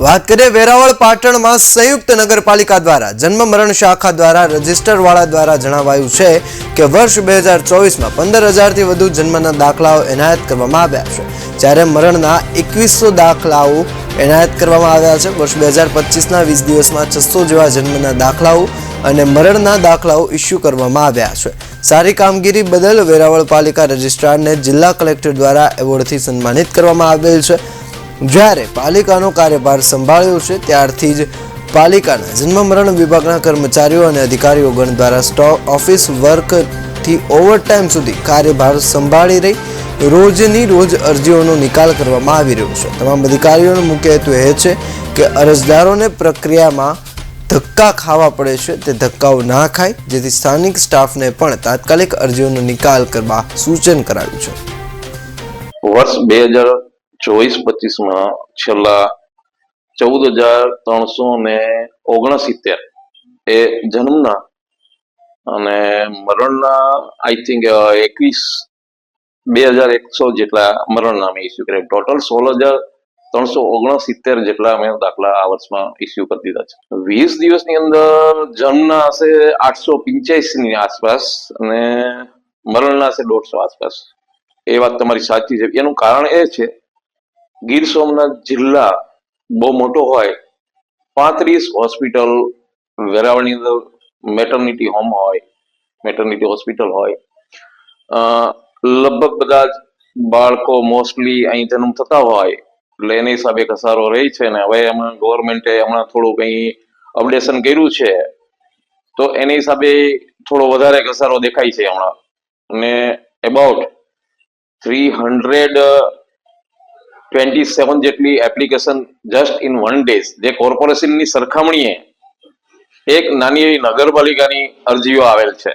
વાત કરીએ વેરાવળ પાટણમાં સંયુક્ત નગરપાલિકા દ્વારા, જન્મ મરણ શાખા દ્વારા, રજિસ્ટરવાળા દ્વારા જણાવાયું છે કે વર્ષ બે હજાર ચોવીસમાં પંદર હજારથી વધુ જન્મના દાખલાઓ એનાયત કરવામાં આવ્યા છે. જ્યારે મરણના એકવીસો દાખલાઓ એનાયત કરવામાં આવ્યા છે, વર્ષ બે હજાર પચીસના વીસ દિવસમાં છસો જેવા જન્મના દાખલાઓ અને મરણના દાખલાઓ ઇસ્યુ કરવામાં આવ્યા છે. સારી કામગીરી બદલ વેરાવળ પાલિકા રજિસ્ટ્રારને જિલ્લા કલેક્ટર દ્વારા એવોર્ડથી સન્માનિત કરવામાં આવેલ છે. જ્યારે પાલિકાનો કાર્યભાર સંભાળ્યો છે, ત્યારથી જ પાલિકાના જન્મ મરણ વિભાગના કર્મચારીઓ અને અધિકારીઓ ગણ દ્વારા સ્ટોક ઓફિસ વર્કથી ઓવરટાઈમ સુધી કાર્યભાર સંભાળી રહી, રોજની રોજ અરજીઓનો નિકાલ કરવામાં આવી રહ્યો છે. તમામ અધિકારીઓનો મુખ્ય હેતુ એ છે કે અરજદારોને પ્રક્રિયામાં ધક્કા ખાવા પડે છે. તે ધક્કાઓ ના ખાય, જેથી સ્થાનિક સ્ટાફને પણ તાત્કાલિક અરજીઓનો નિકાલ કરવા સૂચન કરાયું છે. વર્ષ બે હજાર ચોવીસ પચીસમાં છેલ્લા ચૌદ હજાર ત્રણસો ને ઓગણસિત્તેર એ જન્મના અને મરણના આઈ થિંક એકવીસ, બે હજાર એકસો જેટલા મરણના અમે ઇસ્યુ કર્યા. ટોટલ સોળ હજાર ત્રણસો ઓગણસિત્તેર જેટલા અમે દાખલા આ વર્ષમાં ઇસ્યુ કરી દીધા છે. વીસ દિવસની અંદર જન્મના હશે આઠસો ની આસપાસ અને મરણના હશે દોઢસો આસપાસ. એ વાત તમારી સાચી છે. એનું કારણ એ છે ગીર સોમનાથ જિલ્લા બહુ મોટો હોય, પાંત્રીસ હોસ્પિટલ વેરાવળની અંદર મેટર્નિટી હોમ હોય, મેટર્નિટી હોસ્પિટલ હોય. લગભગ બધા જ બાળકો મોસ્ટલી અહીં જન્મ થતા હોય, એટલે એની હિસાબે ઘસારો રહે છે ને. હવે હમણાં ગવર્મેન્ટે હમણાં થોડું કંઈ અપડેશન કર્યું છે, તો એને હિસાબે થોડો વધારે ઘસારો દેખાય છે હમણાં. અને about three hundred twenty seven જેટલી application just in one days જે કોર્પોરેશનની સરખામણીએ એક નાની એવી નગરપાલિકાની અરજીઓ આવેલ છે.